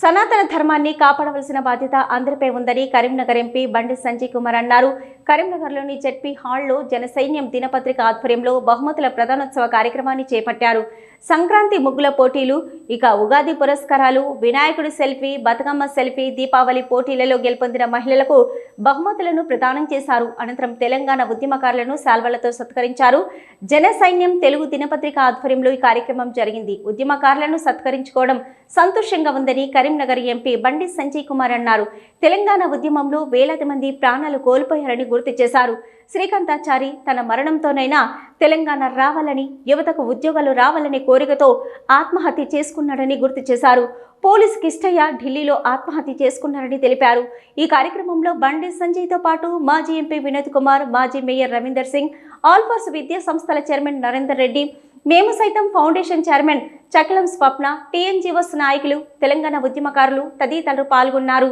సనాతన ధర్మాన్ని కాపాడవలసిన బాధ్యత అందరిపై ఉందని కరీంనగర్ ఎంపీ బండి సంజయ్ కుమార్ అన్నారు. కరీంనగర్లోని జెడ్పీ హాల్లో జనసైన్యం దినపత్రిక ఆధ్వర్యంలో బహుమతుల ప్రధానోత్సవ కార్యక్రమాన్ని చేపట్టారు. సంక్రాంతి ముగ్గుల పోటీలు ఇక ఉగాది పురస్కారాలు వినాయకుడి సెల్ఫీ బతుకమ్మ సెల్ఫీ దీపావళి పోటీలలో గెలుపొందిన మహిళలకు బహుమతులను ప్రదానం చేశారు. అనంతరం తెలంగాణ ఉద్యమకారులను శాల్వలతో సత్కరించారు. జన సైన్యం తెలుగు దినపత్రిక ఆధ్వర్యంలో ఈ కార్యక్రమం జరిగింది. ఉద్యమకారులను సత్కరించుకోవడం సంతోషంగా ఉందని కరీంనగర్ ఎంపీ బండి సంజయ్ కుమార్ అన్నారు. తెలంగాణ ఉద్యమంలో వేలాది మంది ప్రాణాలు కోల్పోయారని గుర్తు చేశారు. శ్రీకాంతాచారి తన మరణంతోనైనా తెలంగాణ రావాలని యువతకు ఉద్యోగాలు రావాలని కోరికతో ఆత్మహత్య చేసుకున్నాడని గుర్తు చేశారు. పోలీస్ కిష్టయ్య ఢిల్లీలో ఆత్మహత్య చేసుకున్నారని తెలిపారు. ఈ కార్యక్రమంలో బండి సంజయ్తో పాటు మాజీ ఎంపీ వినోద్ కుమార్ మాజీ మేయర్ రవీందర్ సింగ్ ఆల్ఫోర్స్ విద్యా సంస్థల చైర్మన్ నరేందర్ రెడ్డి మేము సైతం foundation chairman Chakalam Swapna TNGOs నాయకులు తెలంగాణ ఉద్యమకారులు తదితరులు పాల్గొన్నారు.